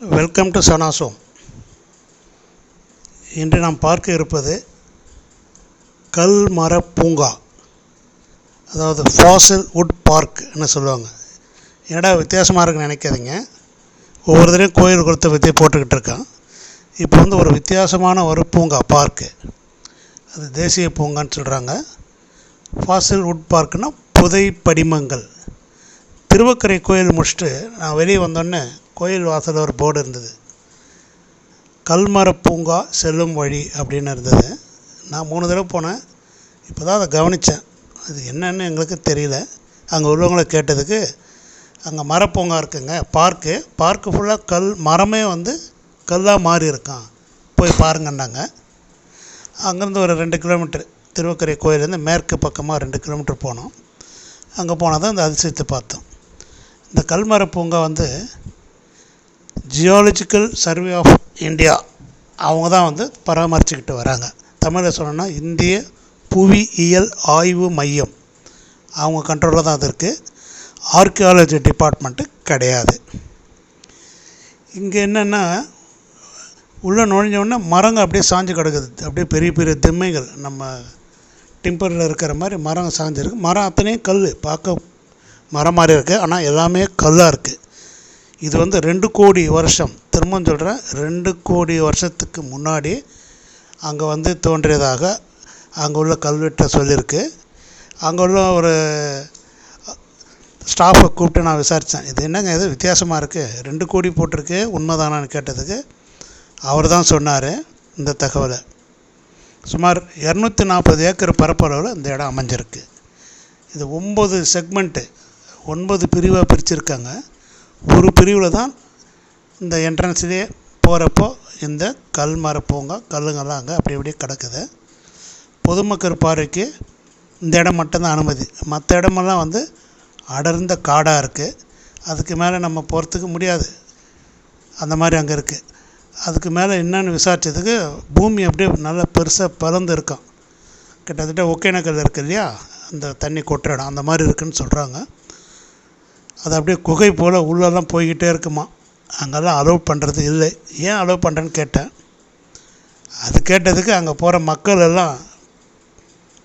Welcome to சனாசோம் இன்று நாம் பார்க்க இருப்பது கல் மர பூங்கா அதாவது ஃபாசில் வுட் பார்க்னு சொல்லுவாங்க. என்னடா வித்தியாசமாக இருக்குன்னு நினைக்காதீங்க. ஒவ்வொருத்தரையும் கோயில் கொடுத்த வித்தியை போட்டுக்கிட்டு இருக்கான். இப்போ வந்து ஒரு வித்தியாசமான ஒரு பூங்கா பார்க்கு அது தேசிய பூங்கான்னு சொல்கிறாங்க ஃபாசில் வுட் பார்க்குன்னா புதை படிமங்கள். திருவக்கரை கோயில் முடிச்சுட்டு நான் வெளியே வந்தோடனே கோயில் வாசலில் ஒரு போர்டு இருந்தது. கல்மர பூங்கா செல்லும் வழி அப்படின்னு இருந்தது. நான் மூணு தடவை போனேன். இப்போ தான் அதை கவனித்தேன் அது என்னன்னு எங்களுக்கு தெரியல. அங்கே உள்ளவங்களை கேட்டதுக்கு அங்கே மரப்பூங்கா இருக்குங்க பார்க்கு. பார்க்கு ஃபுல்லாக கல் மரமே வந்து கல்லாக மாறி இருக்கான் போய் பாருங்கன்னாங்க. அங்கேருந்து ஒரு ரெண்டு கிலோமீட்டர் திருவக்கரை கோயிலேருந்து மேற்கு பக்கமாக ரெண்டு கிலோமீட்டர் போனோம். அங்கே போனால் தான் இந்த அதிசயத்தை பார்த்தோம். இந்த கல்மர பூங்கா வந்து ஜியாலஜிக்கல் சர்வே ஆஃப் இந்தியா அவங்க தான் வந்து பராமரிச்சுக்கிட்டு வராங்க. தமிழில் சொல்லணும்னா இந்திய புவியியல் ஆய்வு மையம். அவங்க கண்ட்ரோலில் தான் அது இருக்குது ஆர்கியாலஜி டிபார்ட்மெண்ட்டு கிடையாது. இங்கே என்னென்னா உள்ளே நுழைஞ்சோடனே மரங்கள் அப்படியே சாஞ்சு கிடக்குது. அப்படியே பெரிய பெரிய திம்மைகள். நம்ம டிம்பரில் இருக்கிற மாதிரி மரம் சாஞ்சிருக்கு. மரம் அத்தனையும் கல் பார்க்க மரம் மாதிரி இருக்குது ஆனால் எல்லாமே கல்லாக இருக்குது இது வந்து ரெண்டு கோடி வருஷம். திரும்பவும் சொல்கிறேன் ரெண்டு கோடி வருஷத்துக்கு முன்னாடி அங்கே வந்து தோன்றியதாக அங்கே உள்ள கல்வெட்டை சொல்லியிருக்கு. அங்கே உள்ள ஒரு ஸ்டாஃபை கூப்பிட்டு நான் விசாரித்தேன் இது என்னங்க இது? வித்தியாசமாக இருக்குது ரெண்டு கோடி போட்டிருக்கு. உண்மைதானான்னு கேட்டதுக்கு அவர் தான் சொன்னார் இந்த தகவலை. சுமார் இரநூத்தி நாற்பது ஏக்கர் பரப்பளவில் இந்த இடம் அமைஞ்சிருக்கு. இது ஒம்பது செக்மெண்ட்டு. ஒன்பது பிரிவாக பிரிச்சுருக்காங்க. ஒரு பிரிவில் தான் இந்த என்ட்ரன்ஸ்லேயே போகிறப்போ இந்த கல் மர பூங்கா கல்லுங்கெல்லாம் அங்கே அப்படி அப்படியே கிடக்குது. பொதுமக்கள் பார்வைக்கு இந்த இடம் மட்டும்தான் அனுமதி. மற்ற இடமெல்லாம் வந்து அடர்ந்த காடாக இருக்குது அதுக்கு மேலே நம்ம போகிறதுக்கு முடியாது. அந்த மாதிரி அங்கே இருக்குது அதுக்கு மேலே என்னென்னு விசாரித்ததுக்கு பூமி அப்படியே நல்லா பெருசாக பிறந்து இருக்கான். கிட்டத்தட்ட ஒகேனக்கல் இருக்குது இல்லையா? அந்த தண்ணி கொட்டுற இடம் அந்த மாதிரி இருக்குதுன்னு சொல்கிறாங்க அது அப்படியே குகை போல் உள்ளெல்லாம் போய்கிட்டே இருக்குமா? அங்கெல்லாம் அலோவ் பண்ணுறது இல்லை. ஏன் அலோவ் பண்ணுறேன்னு கேட்டேன். அது கேட்டதுக்கு அங்கே போகிற மக்கள் எல்லாம்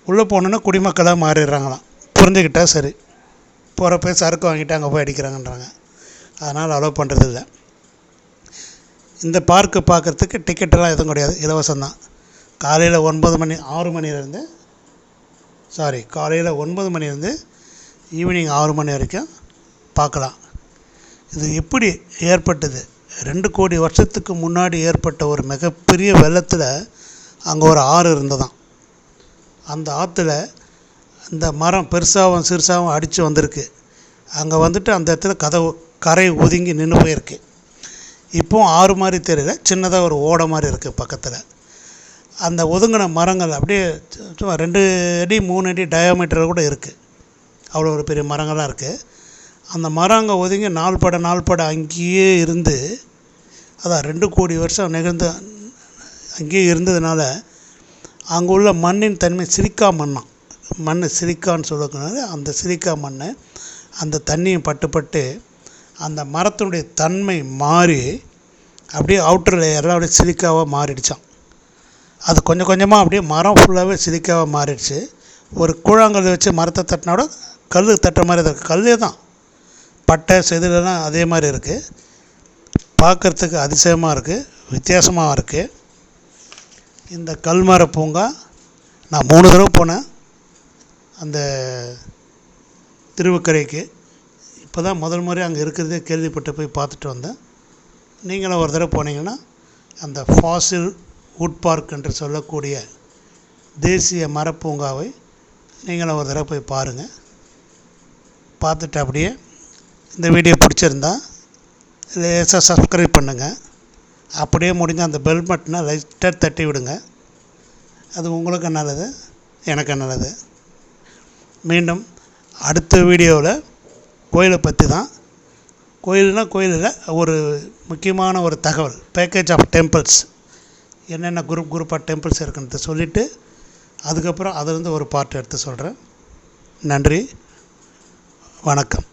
உள்ளே போனோன்னா குடிமக்களாக மாறிடுறாங்களாம். புரிஞ்சுக்கிட்டா சரி. போகிறப்ப சரக்கு வாங்கிட்டு அங்கே போய் அடிக்கிறாங்கன்றாங்க. அதனால் அலோவ் பண்ணுறது இல்லை. இந்த பார்க்கு பார்க்குறதுக்கு டிக்கெட்டெல்லாம் எதுவும் கிடையாது. இலவசம்தான். காலையில் ஒன்பது மணி ஆறு மணிலேருந்து சாரி காலையில் ஒன்பது மணிலேருந்து ஈவினிங் ஆறு மணி வரைக்கும் பார்க்கலாம். இது எப்படி ஏற்பட்டது? ரெண்டு கோடி வருஷத்துக்கு முன்னாடி ஏற்பட்ட ஒரு மிகப்பெரிய வெள்ளத்தில் அங்கே ஒரு ஆறு இருந்ததாம். அந்த ஆற்றுல இந்த மரம் பெருசாகவும் சிறுசாகவும் அடித்து வந்திருக்கு. அங்கே வந்துட்டு அந்த இடத்துல கதவு கரை ஒதுங்கி நின்று போயிருக்கு. இப்போவும் ஆறு மாதிரி தெரியல சின்னதாக ஒரு ஓடை மாதிரி இருக்குது பக்கத்தில். அந்த ஒதுங்கின மரங்கள் அப்படியே சும்மா ரெண்டு அடி மூணு அடி டயோமீட்டர் கூட இருக்குது அவ்வளோ ஒரு பெரிய மரங்கள்லாம் இருக்குது அந்த மரம் அங்கே ஒதுங்கி நாள் பட நாள் பட அங்கேயே இருந்து அதான் ரெண்டு கோடி வருஷம் நிகழ்ந்து அங்கேயே இருந்ததுனால அங்கே உள்ள மண்ணின் தன்மை சிலிக்கா மண்ணாம். மண் சிலிக்கான்னு சொல்லக்கூடாது. அந்த சிலிக்கா மண் அந்த தண்ணியும் பட்டு பட்டு அந்த மரத்தினுடைய தன்மை மாறி அப்படியே அவுட்டர் லேயரில் அப்படியே சிலிக்காவாக மாறிடுச்சான் அது கொஞ்சம் கொஞ்சமாக அப்படியே மரம் ஃபுல்லாகவே சிலிக்காவாக மாறிடுச்சு. ஒரு கூழாங்கல் வச்சு மரத்தை தட்டினோட கல் தட்டுற மாதிரி தான் கல்லே தான். பட்டை செதிலெல்லாம் அதே மாதிரி இருக்குது பார்க்குறதுக்கு அதிசயமாக இருக்குது வித்தியாசமாக இருக்குது இந்த கல்மர பூங்கா நான் மூணு தடவை போனேன். அந்த திருவக்கரைக்கு. இப்போ தான் முதல் முறை அங்கே இருக்கிறதே கேள்விப்பட்டு போய் பார்த்துட்டு வந்தேன். நீங்களும் ஒரு தடவை போனீங்கன்னா அந்த ஃபாசில் வுட் பார்க் என்று சொல்லக்கூடிய தேசிய மரப்பூங்காவை நீங்களும் ஒரு தடவை போய் பாருங்கள் பார்த்துட்டு அப்படியே இந்த வீடியோ பிடிச்சிருந்தா லேசாக சப்ஸ்கிரைப் பண்ணுங்கள் அப்படியே முடிஞ்ச அந்த பெல் பட்டனை லைட்டாக தட்டி விடுங்க. அது உங்களுக்கு நல்லது எனக்கு நல்லது. மீண்டும் அடுத்த வீடியோவில் கோயிலை பற்றி தான் கோயில்னால் கோயிலில் ஒரு முக்கியமான ஒரு தகவல் பேக்கேஜ் ஆஃப் டெம்பிள்ஸ் என்னென்ன குரூப் குரூப்பாக டெம்பிள்ஸ் இருக்குன்றத சொல்லிவிட்டு அதுக்கப்புறம் அதுலேருந்து ஒரு பார்ட் எடுத்து சொல்கிறேன் நன்றி வணக்கம்.